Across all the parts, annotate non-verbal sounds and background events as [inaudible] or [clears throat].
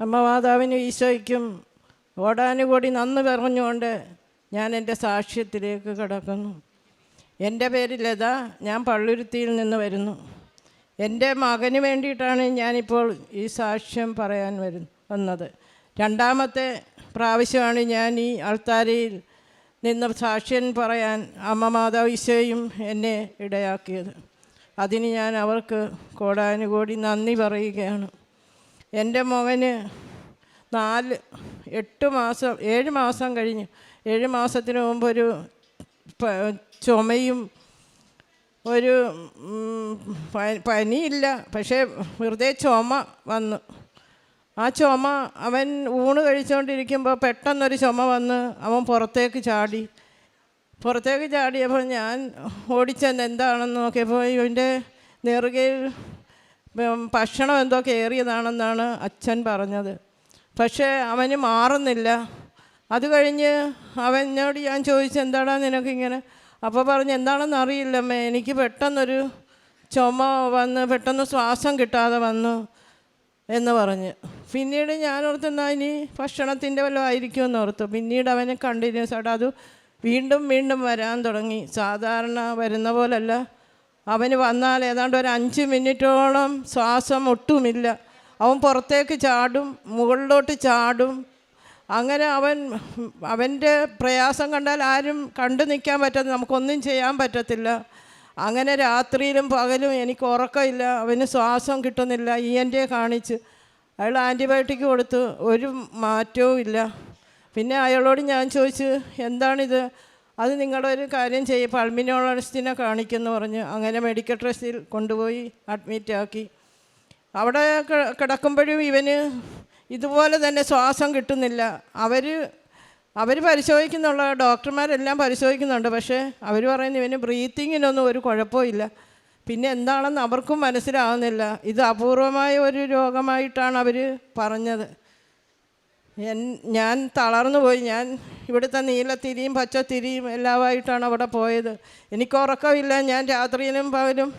അമ്മ മാതാവിനും ഈശോയ്ക്കും ഓടാനുകൂടി നന്ന് പറഞ്ഞുകൊണ്ട് ഞാൻ എന്റെ സാക്ഷ്യത്തിലേക്ക് കടക്കുന്നു. എന്റെ പേര് ലത ഞാൻ പള്ളുരുത്തിയിൽ നിന്ന് വരുന്നു. എന്റെ മകന് വേണ്ടിയിട്ടാണ് ഞാനിപ്പോൾ ഈ സാക്ഷ്യം പറയാൻ വരുന്നു വന്നത്. രണ്ടാമത്തെ പ്രാവശ്യമാണ് ഞാൻ ഈ അൾത്താരയിൽ നിന്ന് സാക്ഷ്യം പറയാൻ അമ്മ മാതാവ് ഈശോയും എന്നെ ഇടയാക്കിയത്. അതിന് ഞാൻ അവർക്ക് കോടാനുകൂടി നന്ദി പറയുകയാണ്. എന്റെ മകന് നാല് എട്ട് മാസം ഏഴ് മാസം കഴിഞ്ഞ് ഏഴ് മാസത്തിന് മുമ്പ് ഒരു ചുമയും ഒരു പനിയില്ല. പക്ഷേ വെറുതെ ചുമ വന്നു. ആ ചുമ അവൻ ഊണ് കഴിച്ചുകൊണ്ടിരിക്കുമ്പോൾ പെട്ടെന്നൊരു ചുമ വന്ന് അവൻ പുറത്തേക്ക് ചാടി. പുറത്തേക്ക് ചാടിയപ്പോൾ ഞാൻ ഓടിച്ചെന്ന് എന്താണെന്ന് നോക്കിയപ്പോൾ ഇവന്റെ നെറുകയിൽ ഭക്ഷണം എന്തോ കയറിയതാണെന്നാണ് അച്ഛൻ പറഞ്ഞത്. പക്ഷേ അവന് മാറുന്നില്ല. അത് കഴിഞ്ഞ് അവനോട് ഞാൻ ചോദിച്ചു എന്താടാ നിനക്കിങ്ങനെ? അപ്പോൾ പറഞ്ഞ് എന്താണെന്ന് അറിയില്ലമ്മേ. എനിക്ക് പെട്ടെന്നൊരു ചുമ വന്ന് പെട്ടെന്ന് ശ്വാസം കിട്ടാതെ വന്നു എന്ന് പറഞ്ഞ്. പിന്നീട് ഞാൻ ഓർത്തെന്നാ ഇനി ഭക്ഷണത്തിന്റെ വല്ലതും ആയിരിക്കുമെന്ന് ഓർത്തു. പിന്നീട് അവനെ കണ്ടിന്യൂസ് ആയിട്ട് അത് വീണ്ടും വീണ്ടും വരാൻ തുടങ്ങി. സാധാരണ വരുന്ന പോലല്ല. അവന് വന്നാൽ ഏതാണ്ട് ഒരു അഞ്ച് മിനിറ്റോളം ശ്വാസം ഒട്ടുമില്ല. അവൻ പുറത്തേക്ക് ചാടും മുകളിലോട്ട് ചാടും. അങ്ങനെ അവൻ അവന്റെ പ്രയാസം കണ്ടാൽ ആരും കണ്ടു നിൽക്കാൻ പറ്റാത്ത നമുക്കൊന്നും ചെയ്യാൻ പറ്റത്തില്ല. അങ്ങനെ രാത്രിയിലും പകലും എനിക്ക് ഉറക്കമില്ല അവന് ശ്വാസം കിട്ടുന്നില്ല ഇ എൻ ഡിയെ കാണിച്ച്. അയാൾ ആന്റിബയോട്ടിക് കൊടുത്തു ഒരു മാറ്റവും ഇല്ല പിന്നെ അയാളോട് ഞാൻ ചോദിച്ചു എന്താണിത്? അത് ഒരു കാര്യം ചെയ്യും പൾമിനോളജിസ്റ്റിനെ കാണിക്കുമെന്ന് പറഞ്ഞ് അങ്ങനെ മെഡിക്കൽ ട്രസ്റ്റിൽ കൊണ്ടുപോയി അഡ്മിറ്റ് ആക്കി. അവിടെ കിടക്കുമ്പോഴും ഇവന് ഇതുപോലെ തന്നെ ശ്വാസം കിട്ടുന്നില്ല. അവർ അവർ പരിശോധിക്കുന്നുള്ള ഡോക്ടർമാരെല്ലാം പരിശോധിക്കുന്നുണ്ട്. പക്ഷേ അവർ പറയുന്നു ഇവന് ബ്രീത്തിങ്ങിനൊന്നും ഒരു കുഴപ്പമില്ല പിന്നെ എന്താണെന്ന് അവർക്കും മനസ്സിലാവുന്നില്ല. ഇത് അപൂർവമായ ഒരു രോഗമായിട്ടാണ് അവർ പറഞ്ഞത്. ഞാൻ തളർന്നു പോയി. ഞാൻ ഇവിടുത്തെ നീലത്തിരിയും പച്ചത്തിരിയും എല്ലാമായിട്ടാണ് അവിടെ പോയത്. എനിക്ക് ഉറക്കമില്ല. ഞാൻ രാത്രിയിലും പകലും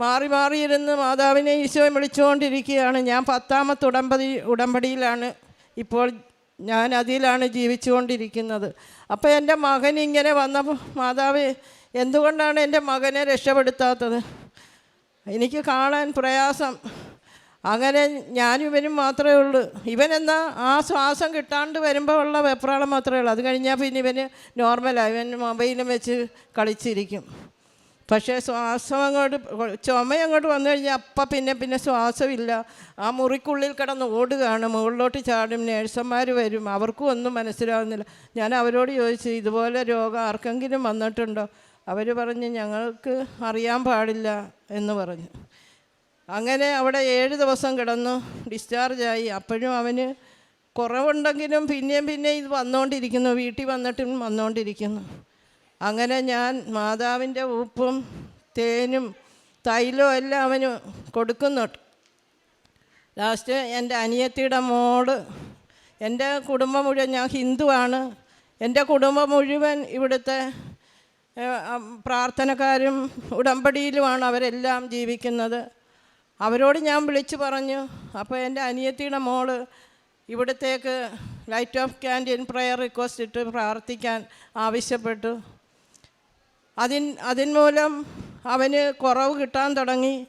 മാറി മാറിയിരുന്ന് മാതാവിനെ ഈശോയെ വിളിച്ചുകൊണ്ടിരിക്കുകയാണ്. ഞാൻ പത്താമത്തെ ഉടമ്പടി ഉടമ്പടിയിലാണ് ഇപ്പോൾ ഞാൻ അതിലാണ് ജീവിച്ചുകൊണ്ടിരിക്കുന്നത്. അപ്പോൾ എന്റെ മകൻ ഇങ്ങനെ വന്ന മാതാവ് എന്തുകൊണ്ടാണ് എന്റെ മകനെ രക്ഷപ്പെടുത്താത്തത്? എനിക്ക് കാണാൻ പ്രയാസം. അങ്ങനെ ഞാനും ഇവനും മാത്രമേ ഉള്ളൂ. ഇവനെന്നാ ആ ശ്വാസം കിട്ടാണ്ട് വരുമ്പോൾ ഉള്ള വെപ്രാളം മാത്രമേ ഉള്ളൂ. അത് കഴിഞ്ഞാൽ പിന്നെ ഇവന് നോർമലാണ് ഇവൻ മൊബൈലും വെച്ച് കളിച്ചിരിക്കും. പക്ഷേ ശ്വാസം അങ്ങോട്ട് ചുമ അങ്ങോട്ട് വന്നു കഴിഞ്ഞാൽ അപ്പം പിന്നെ പിന്നെ ശ്വാസമില്ല. ആ മുറിക്കുള്ളിൽ കിടന്ന് ഓടുകയാണ്. മുകളിലോട്ട് ചാടും. നേഴ്സന്മാർ വരും. അവർക്കും ഒന്നും മനസ്സിലാവുന്നില്ല. ഞാൻ അവരോട് ചോദിച്ചു ഇതുപോലെ രോഗം ആർക്കെങ്കിലും വന്നിട്ടുണ്ടോ? അവർ പറഞ്ഞ് ഞങ്ങൾക്ക് അറിയാൻ പാടില്ല എന്ന് പറഞ്ഞു. അങ്ങനെ അവിടെ ഏഴ് ദിവസം കിടന്നു. ഡിസ്ചാർജായി അപ്പോഴും അവന് കുറവുണ്ടെങ്കിലും പിന്നെയും പിന്നെ ഇത് വന്നുകൊണ്ടിരിക്കുന്നു വീട്ടിൽ വന്നിട്ടും വന്നുകൊണ്ടിരിക്കുന്നു അങ്ങനെ ഞാൻ മാതാവിന്റെ ഉപ്പും തേനും തൈലവും എല്ലാം അവന് കൊടുക്കുന്നുണ്ട്. ലാസ്റ്റ് എന്റെ അനിയത്തിയുടെ മോൾ എന്റെ കുടുംബം മുഴുവൻ ഞാൻ ഹിന്ദുവാണ്. എന്റെ കുടുംബം മുഴുവൻ ഇവിടുത്തെ പ്രാർത്ഥനക്കാരും ഉടമ്പടിയിലുമാണ് അവരെല്ലാം ജീവിക്കുന്നത്. അവരോട് ഞാൻ വിളിച്ചു പറഞ്ഞു അപ്പോൾ എന്റെ അനിയത്തിയുടെ മോൾ ഇവിടത്തേക്ക് light of canteen prayer request ഇട്ട് പ്രാർത്ഥിക്കാൻ ആവശ്യപ്പെട്ടു. അതിൻ അതിൻ മൂലം അവന് കുറവ് കിട്ടാൻ തുടങ്ങി.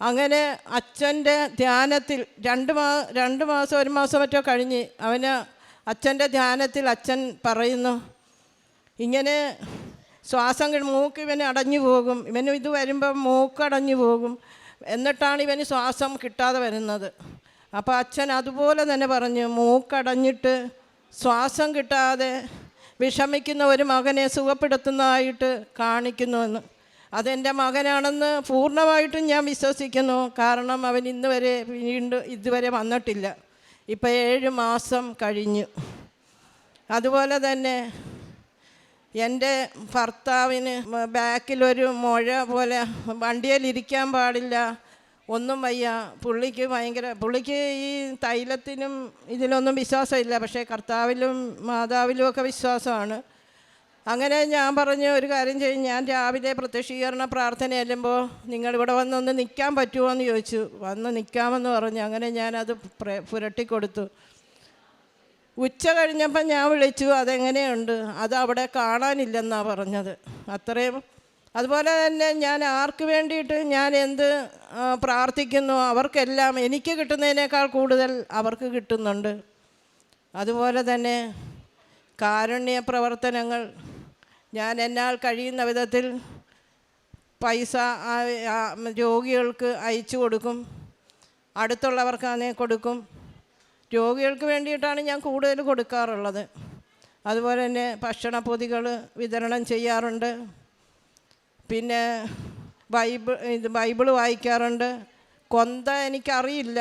അങ്ങനെ അച്ഛന്റെ ധ്യാനത്തിൽ രണ്ട് മാ രണ്ട് മാസം ഒരു മാസം മറ്റോ കഴിഞ്ഞ് അവന് അച്ഛന്റെ ധ്യാനത്തിൽ അച്ഛൻ പറയുന്നു ഇങ്ങനെ ശ്വാസം മൂക്ക് ഇവന് അടഞ്ഞു പോകും. ഇവന് ഇത് വരുമ്പോൾ മൂക്ക് അടഞ്ഞു പോകും. എന്നിട്ടാണ് ഇവന് ശ്വാസം കിട്ടാതെ വരുന്നത്. അപ്പോൾ അച്ഛൻ അതുപോലെ തന്നെ പറഞ്ഞു മൂക്കടഞ്ഞിട്ട് ശ്വാസം കിട്ടാതെ വിഷമിക്കുന്ന ഒരു മകനെ സുഖപ്പെടുത്തുന്നതായിട്ട് കാണിക്കുന്നുവെന്ന് അതെന്റെ മകനാണെന്ന് പൂർണമായിട്ടും ഞാൻ വിശ്വസിക്കുന്നു. കാരണം അവൻ ഇന്ന് വരെ വീണ്ടും ഇതുവരെ വന്നിട്ടില്ല. ഇപ്പം ഏഴ് മാസം കഴിഞ്ഞു. അതുപോലെ തന്നെ എന്റെ ഭർത്താവിന് ബാക്കിലൊരു മുഴ പോലെ വണ്ടിയിലിരിക്കാൻ പാടില്ല ഒന്നും വയ്യ. പുള്ളിക്ക് ഭയങ്കര പുള്ളിക്ക് ഈ തൈലത്തിനും ഇതിലൊന്നും വിശ്വാസമില്ല പക്ഷേ കർത്താവിലും മാതാവിലും ഒക്കെ വിശ്വാസമാണ്. അങ്ങനെ ഞാൻ പറഞ്ഞു ഒരു കാര്യം ചെയ്യും ഞാൻ രാവിലെ പ്രത്യക്ഷീകരണ പ്രാർത്ഥന ചെല്ലുമ്പോൾ നിങ്ങളിവിടെ വന്നൊന്ന് നിൽക്കാൻ പറ്റുമോ എന്ന് ചോദിച്ചു. വന്ന് നിൽക്കാമെന്ന് പറഞ്ഞു. അങ്ങനെ ഞാനത് പ്ര- പുരട്ടിക്കൊടുത്തു. ഉച്ച കഴിഞ്ഞപ്പോൾ ഞാൻ വിളിച്ചു അതെങ്ങനെയുണ്ട്? അത് അവിടെ കാണാനില്ലെന്നാണ് പറഞ്ഞത്. അത്രയും. അതുപോലെ തന്നെ ഞാൻ ആർക്ക് വേണ്ടിയിട്ട് ഞാൻ എന്ത് പ്രാർത്ഥിക്കുന്നു അവർക്കെല്ലാം എനിക്ക് കിട്ടുന്നതിനേക്കാൾ കൂടുതൽ അവർക്ക് കിട്ടുന്നുണ്ട്. അതുപോലെ തന്നെ കാരുണ്യ പ്രവർത്തനങ്ങൾ ഞാൻ എന്നാൽ കഴിയുന്ന വിധത്തിൽ പൈസ രോഗികൾക്ക് അയച്ചു കൊടുക്കും. അടുത്തുള്ളവർക്കാണേ കൊടുക്കും. രോഗികൾക്ക് വേണ്ടിയിട്ടാണ് ഞാൻ കൂടുതൽ കൊടുക്കാറുള്ളത്. അതുപോലെ തന്നെ ഭക്ഷണപ്പൊതികൾ വിതരണം ചെയ്യാറുണ്ട്. പിന്നെ ബൈബിൾ ഇത് ബൈബിൾ വായിക്കാറുണ്ട്. കൊന്ത എനിക്കറിയില്ല.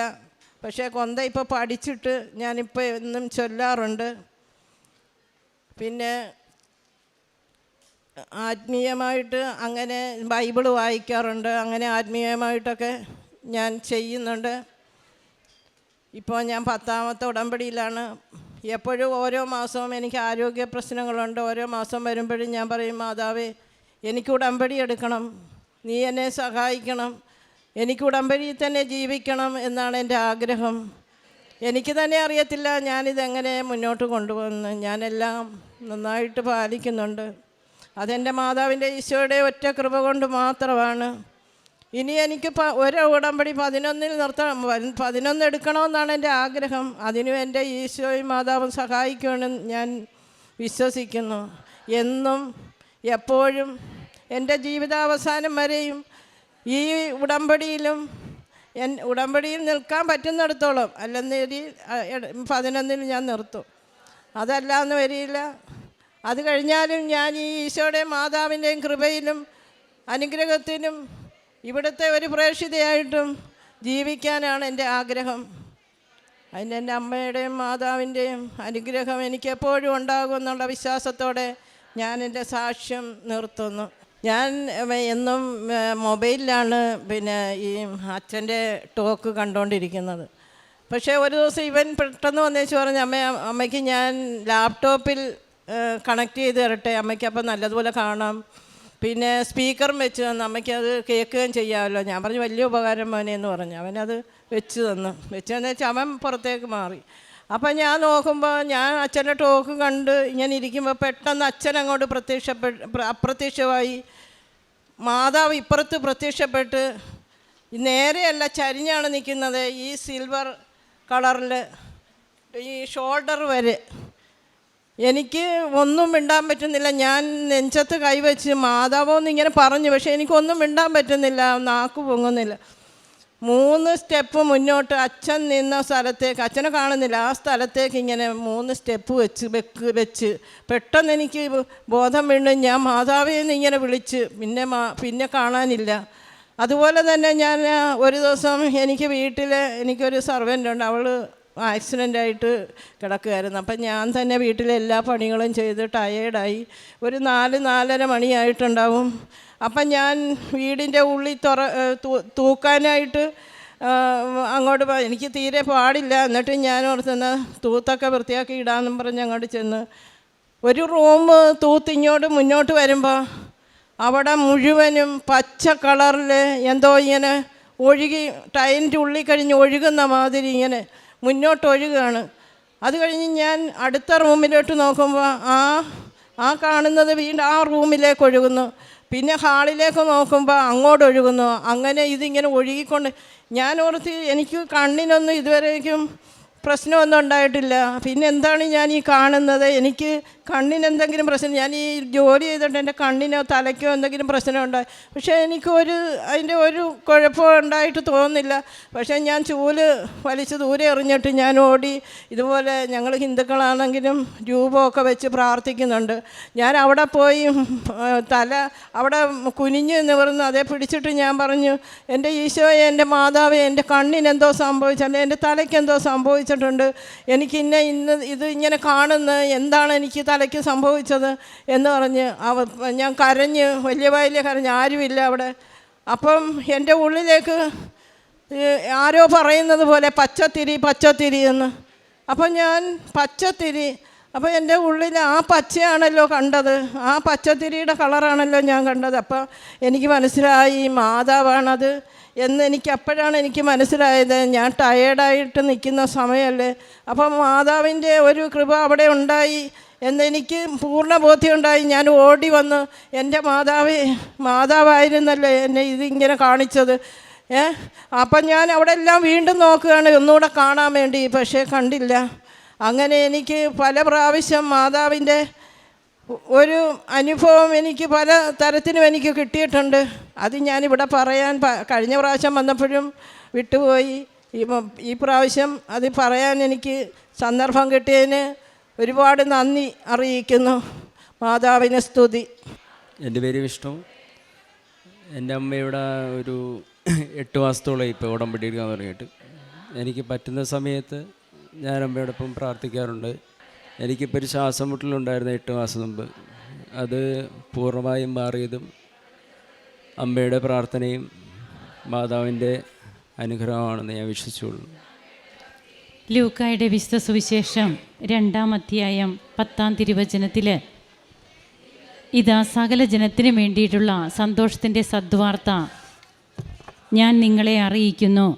പക്ഷേ കൊന്ത ഇപ്പോൾ പഠിച്ചിട്ട് ഞാനിപ്പോൾ എന്നും ചൊല്ലാറുണ്ട്. പിന്നെ ആത്മീയമായിട്ട് അങ്ങനെ ബൈബിൾ വായിക്കാറുണ്ട്. അങ്ങനെ ആത്മീയമായിട്ടൊക്കെ ഞാൻ ചെയ്യുന്നുണ്ട്. ഇപ്പോൾ ഞാൻ പത്താമത്തെ ഉടമ്പടിയിലാണ്. എപ്പോഴും ഓരോ മാസവും എനിക്ക് ആരോഗ്യ പ്രശ്നങ്ങളുണ്ട്. ഓരോ മാസം വരുമ്പോഴും ഞാൻ പറയും മാതാവേ എനിക്ക് ഉടമ്പടി എടുക്കണം. നീ എന്നെ സഹായിക്കണം. എനിക്ക് ഉടമ്പടിയിൽ തന്നെ ജീവിക്കണം എന്നാണ് എന്റെ ആഗ്രഹം. എനിക്ക് തന്നെ അറിയത്തില്ല ഞാനിതെങ്ങനെ മുന്നോട്ട് കൊണ്ടുപോകുന്നു ഞാനെല്ലാം നന്നായിട്ട് പാലിക്കുന്നുണ്ട്. അതെന്റെ മാതാവിന്റെ ഈശോയുടെ ഒറ്റ കൃപ കൊണ്ട് മാത്രമാണ്. ഇനി എനിക്ക് പ ഒരു ഉടമ്പടി പതിനൊന്നിൽ നിർത്തണം. പതിനൊന്ന് എടുക്കണമെന്നാണ് എന്റെ ആഗ്രഹം. അതിനും എന്റെ ഈശോയും മാതാവും സഹായിക്കുമെന്ന് ഞാൻ വിശ്വസിക്കുന്നു. എന്നും എപ്പോഴും എന്റെ ജീവിതാവസാനം വരെയും ഈ ഉടമ്പടിയിലും എൻ ഉടമ്പടിയിൽ നിൽക്കാൻ പറ്റുന്നിടത്തോളം അല്ലെന്നേരി പതിനൊന്നിൽ ഞാൻ നിർത്തും. അതല്ലാന്ന് വരിയില്ല. അത് കഴിഞ്ഞാലും ഞാൻ ഈ ഈശോയുടെയും മാതാവിന്റെയും കൃപയിലും അനുഗ്രഹത്തിനും ഇവിടുത്തെ ഒരു പ്രേക്ഷിതയായിട്ടും ജീവിക്കാനാണ് എന്റെ ആഗ്രഹം. അതിന് എന്റെ അമ്മയുടെയും മാതാവിന്റെയും അനുഗ്രഹം എനിക്കെപ്പോഴും ഉണ്ടാകും എന്നുള്ള വിശ്വാസത്തോടെ ഞാൻ എന്റെ സാക്ഷ്യം നിർത്തുന്നു. ഞാൻ എന്നും മൊബൈലിലാണ് പിന്നെ ഈ അച്ഛന്റെ ടോക്ക് കണ്ടുകൊണ്ടിരിക്കുന്നത്. പക്ഷേ ഒരു ദിവസം ഇവൻ പെട്ടെന്ന് വന്നേച്ച് പറഞ്ഞു അമ്മ അമ്മയ്ക്ക് ഞാൻ ലാപ്ടോപ്പിൽ കണക്ട് ചെയ്ത് തരട്ടെ അമ്മയ്ക്ക് അപ്പം നല്ലതുപോലെ കാണാം. പിന്നെ സ്പീക്കറും വെച്ച് തന്നു. അമ്മയ്ക്കത് കേൾക്കുകയും ചെയ്യാമല്ലോ. ഞാൻ പറഞ്ഞു വലിയ ഉപകാരം മോനെ എന്ന് പറഞ്ഞു. അവനത് വെച്ച് തന്നു. വെച്ച് തന്നു വെച്ചാൽ അവൻ പുറത്തേക്ക് മാറി. അപ്പം ഞാൻ നോക്കുമ്പോൾ ഞാൻ അച്ഛന്റെ ടോക്ക് കണ്ട് ഇങ്ങനെ ഇരിക്കുമ്പോൾ പെട്ടെന്ന് അച്ഛൻ അങ്ങോട്ട് പ്രത്യക്ഷപ്പെട്ട് പ്ര- അപ്രത്യക്ഷമായി. മാതാവ് ഇപ്പുറത്ത് പ്രത്യക്ഷപ്പെട്ട് നേരെയല്ല ചരിഞ്ഞാണ് നിൽക്കുന്നത് ഈ സിൽവർ കളറിൽ ഈ ഷോൾഡർ വരെ. എനിക്ക് ഒന്നും മിണ്ടാൻ പറ്റുന്നില്ല. ഞാൻ നെഞ്ചത്ത് കൈവച്ച് മാതാവോന്ന് ഇങ്ങനെ പറഞ്ഞു. പക്ഷേ എനിക്കൊന്നും മിണ്ടാൻ പറ്റുന്നില്ല. നാക്ക് പൊങ്ങുന്നില്ല. മൂന്ന് സ്റ്റെപ്പ് മുന്നോട്ട് അച്ഛൻ നിന്ന സ്ഥലത്തേക്ക് അച്ഛനെ കാണുന്നില്ല. ആ സ്ഥലത്തേക്ക് ഇങ്ങനെ മൂന്ന് സ്റ്റെപ്പ് വെച്ച് വെക്ക് വെച്ച്. പെട്ടെന്ന് എനിക്ക് ബോധം വീണ് ഞാൻ മാതാവേ നിന്ന് ഇങ്ങനെ വിളിച്ച്. പിന്നെ മാ പിന്നെ കാണാനില്ല. അതുപോലെ തന്നെ ഞാൻ ഒരു ദിവസം എനിക്ക് വീട്ടിൽ എനിക്കൊരു സർവന്റ് ഉണ്ട്. അവൾ ആക്സിഡന്റ് ആയിട്ട് കിടക്കുകയായിരുന്നു അപ്പം ഞാൻ തന്നെ വീട്ടിലെ എല്ലാ പണികളും ചെയ്ത് ടയേർഡായി ഒരു നാല് നാലര മണിയായിട്ടുണ്ടാവും. അപ്പം ഞാൻ വീടിന്റെ ഉള്ളിൽ തുറ തൂക്കാനായിട്ട് അങ്ങോട്ട് എനിക്ക് തീരെ പാടില്ല. എന്നിട്ട് ഞാൻ ഓർത്തുന്ന തൂത്തൊക്കെ വൃത്തിയാക്കി ഇടാമെന്നും പറഞ്ഞ് അങ്ങോട്ട് ചെന്ന്. ഒരു റൂം തൂത്ത് ഇങ്ങോട്ട് മുന്നോട്ട് വരുമ്പോൾ അവിടെ മുഴുവനും പച്ച കളറിൽ എന്തോ ഇങ്ങനെ ഒഴുകി ടൈന്റെ ഉള്ളിൽ കഴിഞ്ഞ് ഒഴുകുന്ന മാതിരി ഇങ്ങനെ മുന്നോട്ട് ഒഴുകുകയാണ് അത് കഴിഞ്ഞ് ഞാൻ അടുത്ത റൂമിലോട്ട് നോക്കുമ്പോൾ ആ ആ കാണുന്നത് വീണ്ടും ആ റൂമിലേക്ക് ഒഴുകുന്നു. പിന്നെ ഹാളിലേക്ക് നോക്കുമ്പോൾ അങ്ങോട്ട് ഒഴുകുന്നു അങ്ങനെ ഇതിങ്ങനെ ഒഴുകിക്കൊണ്ട് ഞാൻ ഓർത്ത് എനിക്ക് കണ്ണിനൊന്നും ഇതുവരേക്കും പ്രശ്നമൊന്നും ഉണ്ടായിട്ടില്ല. പിന്നെ എന്താണ് ഞാൻ ഈ കാണുന്നത്? എനിക്ക് കണ്ണിന് എന്തെങ്കിലും പ്രശ്നം ഞാൻ ഈ ജോലി ചെയ്തിട്ട് എന്റെ കണ്ണിനോ തലയ്ക്കോ എന്തെങ്കിലും പ്രശ്നം ഉണ്ടായി പക്ഷേ എനിക്ക് ഒരു അതിന്റെ ഒരു കുഴപ്പം ഉണ്ടായിട്ട് തോന്നുന്നില്ല. പക്ഷേ ഞാൻ ചൂൽ വലിച്ച് ദൂരെ എറിഞ്ഞിട്ട് ഞാൻ ഓടി ഇതുപോലെ ഞങ്ങൾ ഹിന്ദുക്കളാണെങ്കിലും രൂപമൊക്കെ വെച്ച് പ്രാർത്ഥിക്കുന്നുണ്ട്. ഞാൻ അവിടെ പോയി തല അവിടെ കുനിഞ്ഞ് നിവർന്ന് അതേ പിടിച്ചിട്ട് ഞാൻ പറഞ്ഞു എന്റെ ഈശോയെ എന്റെ മാതാവേ എന്റെ കണ്ണിന് എന്തോ സംഭവിച്ചല്ലേ എന്റെ തലയ്ക്ക് എന്തോ സംഭവിച്ചിട്ടുണ്ട് എനിക്ക് ഇന്ന ഇന്ന് ഇത് ഇങ്ങനെ കാണുന്ന എന്താണ് എനിക്ക് തലയ്ക്ക് സംഭവിച്ചത്? എന്ന് പറഞ്ഞ് അവ ഞാൻ കരഞ്ഞ് വലിയ വയലിൽ കരഞ്ഞ് ആരുമില്ല അവിടെ. അപ്പം എന്റെ ഉള്ളിലേക്ക് ആരോ പറയുന്നത് പോലെ പച്ചത്തിരി പച്ചത്തിരി എന്ന്. അപ്പം ഞാൻ പച്ചത്തിരി. അപ്പോൾ എന്റെ ഉള്ളിൽ ആ പച്ചയാണല്ലോ കണ്ടത്. ആ പച്ചത്തിരിയുടെ കളറാണല്ലോ ഞാൻ കണ്ടത്. അപ്പോൾ എനിക്ക് മനസ്സിലായി മാതാവാണത്. എന്ന് എനിക്ക് അപ്പോഴാണ് എനിക്ക് മനസ്സിലായത്. ഞാൻ ടയേർഡായിട്ട് നിൽക്കുന്ന സമയമല്ലേ? അപ്പം മാതാവിന്റെ ഒരു കൃപ അവിടെ ഉണ്ടായി എന്നെനിക്ക് പൂർണ ബോധ്യമുണ്ടായി. ഞാൻ ഓടി വന്ന് എന്റെ മാതാവ് മാതാവായിരുന്നല്ലേ എന്നെ ഇതിങ്ങനെ കാണിച്ചത്? ഏ? അപ്പം ഞാൻ അവിടെ എല്ലാം വീണ്ടും നോക്കുകയാണ്. ഒന്നുകൂടെ കാണാൻ വേണ്ടി പക്ഷേ കണ്ടില്ല. അങ്ങനെ എനിക്ക് പല പ്രാവശ്യം മാതാവിന്റെ ഒരു അനുഭവം എനിക്ക് പല തരത്തിലും എനിക്ക് കിട്ടിയിട്ടുണ്ട്. അത് ഞാനിവിടെ പറയാൻ കഴിഞ്ഞ പ്രാവശ്യം വന്നപ്പോഴും വിട്ടുപോയി. ഈ പ്രാവശ്യം അത് പറയാൻ എനിക്ക് സന്ദർഭം കിട്ടിയതിന് ഒരുപാട് നന്ദി അറിയിക്കുന്നു. മാതാവിന് സ്തുതി. എന്റെ പേര് വിഷ്ണു. എന്റെ അമ്മയുടെ ഒരു [clears throat] എട്ട് മാസത്തോളം ഇപ്പോൾ ഉടമ്പടി എടുക്കാൻ തുടങ്ങിയിട്ട്. എനിക്ക് പറ്റുന്ന സമയത്ത് ഞാൻ അമ്മയോടൊപ്പം പ്രാർത്ഥിക്കാറുണ്ട്. എനിക്കിപ്പോൾ ഒരു ശ്വാസം മുട്ടലുണ്ടായിരുന്നു എട്ട് മാസം മുമ്പ്. അത് പൂർണമായും മാറിയതും അമ്മയുടെ പ്രാർത്ഥനയും മാതാവിന്റെ അനുഗ്രഹമാണെന്ന് ഞാൻ വിശ്വസിച്ചുള്ളൂ ലൂക്കായുടെ വിശുദ്ധ സുവിശേഷം രണ്ടാം അധ്യായം പത്താം തിരുവചനത്തിൽ ഇതാ സകല ജനത്തിനു വേണ്ടിയിട്ടുള്ള സന്തോഷത്തിന്റെ സദ്വാർത്ത ഞാൻ നിങ്ങളെ അറിയിക്കുന്നു.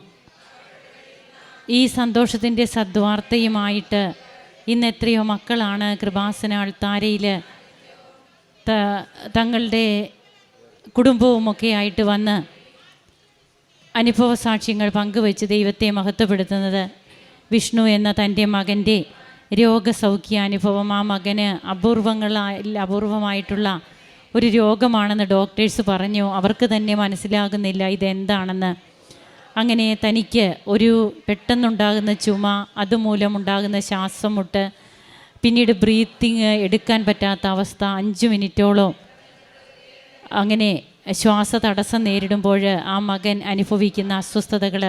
ഈ സന്തോഷത്തിന്റെ സദ്വാർത്തയുമായിട്ട് ഇന്ന് എത്രയോ മക്കളാണ് കൃപാസന അൾത്താരയിൽ തങ്ങളുടെ കുടുംബവുമൊക്കെ ആയിട്ട് വന്ന് അനുഭവ സാക്ഷ്യങ്ങൾ പങ്കുവച്ച് ദൈവത്തെ മഹത്വപ്പെടുത്തുന്നത്. വിഷ്ണു എന്ന തന്റെ മകന്റെ രോഗസൗഖ്യാനുഭവം ആ മകന് അപൂർവങ്ങളായി അപൂർവമായിട്ടുള്ള ഒരു രോഗമാണെന്ന് ഡോക്ടേഴ്സ് പറഞ്ഞു. അവർക്ക് തന്നെ മനസ്സിലാകുന്നില്ല ഇതെന്താണെന്ന്. അങ്ങനെ തനിക്ക് ഒരു പെട്ടെന്നുണ്ടാകുന്ന ചുമ അതുമൂലം ഉണ്ടാകുന്ന ശ്വാസം മുട്ട് പിന്നീട് ബ്രീത്തിങ് എടുക്കാൻ പറ്റാത്ത അവസ്ഥ അഞ്ച് മിനിറ്റോളം അങ്ങനെ ശ്വാസ തടസ്സം നേരിടുമ്പോൾ ആ മകൻ അനുഭവിക്കുന്ന അസ്വസ്ഥതകൾ.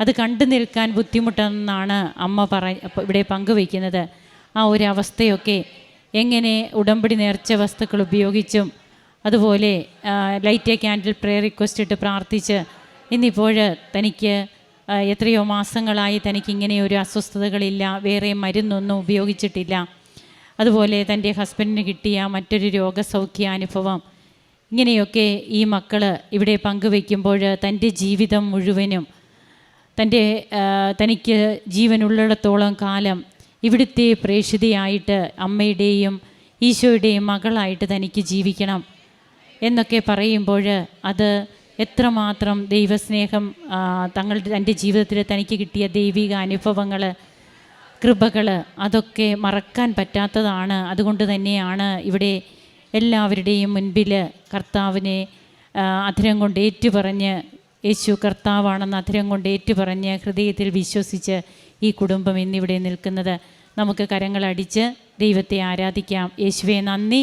അത് കണ്ടു നിൽക്കാൻ ബുദ്ധിമുട്ടെന്നാണ് അമ്മ പറ ഇവിടെ പങ്കുവയ്ക്കുന്നത്. ആ ഒരു അവസ്ഥയൊക്കെ എങ്ങനെ ഉടമ്പടി നേർച്ച വസ്തുക്കൾ ഉപയോഗിച്ചും അതുപോലെ light a candle prayer request ഇട്ട് പ്രാർത്ഥിച്ച് ഇന്നിപ്പോൾ തനിക്ക് എത്രയോ മാസങ്ങളായി തനിക്ക് ഇങ്ങനെ ഒരു അസ്വസ്ഥതകളില്ല വേറെ മരുന്നൊന്നും ഉപയോഗിച്ചിട്ടില്ല. അതുപോലെ തന്റെ ഹസ്ബൻഡിന് കിട്ടിയ മറ്റൊരു രോഗസൗഖ്യ അനുഭവം. ഇങ്ങനെയൊക്കെ ഈ മക്കൾ ഇവിടെ പങ്കുവെക്കുമ്പോൾ തന്റെ ജീവിതം മുഴുവനും തന്റെ തനിക്ക് ജീവനുള്ളിടത്തോളം കാലം ഇവിടുത്തെ പ്രേക്ഷിതയായിട്ട് അമ്മയുടെയും ഈശോയുടെയും മകളായിട്ട് തനിക്ക് ജീവിക്കണം എന്നൊക്കെ പറയുമ്പോൾ അത് എത്രമാത്രം ദൈവസ്നേഹം തങ്ങളുടെ എന്റെ ജീവിതത്തിൽ തനിക്ക് കിട്ടിയ ദൈവിക അനുഭവങ്ങൾ കൃപകൾ അതൊക്കെ മറക്കാൻ പറ്റാത്തതാണ്. അതുകൊണ്ട് തന്നെയാണ് ഇവിടെ എല്ലാവരുടെയും മുൻപിൽ കർത്താവിനെ അധരം കൊണ്ട് ഏറ്റുപറഞ്ഞ് യേശു കർത്താവാണെന്ന് അധരം കൊണ്ട് ഏറ്റുപറഞ്ഞ് ഹൃദയത്തിൽ വിശ്വസിച്ച് ഈ കുടുംബം ഇന്നിവിടെ നിൽക്കുന്നത്. നമുക്ക് കരങ്ങളടിച്ച് ദൈവത്തെ ആരാധിക്കാം. യേശുവെ നന്ദി.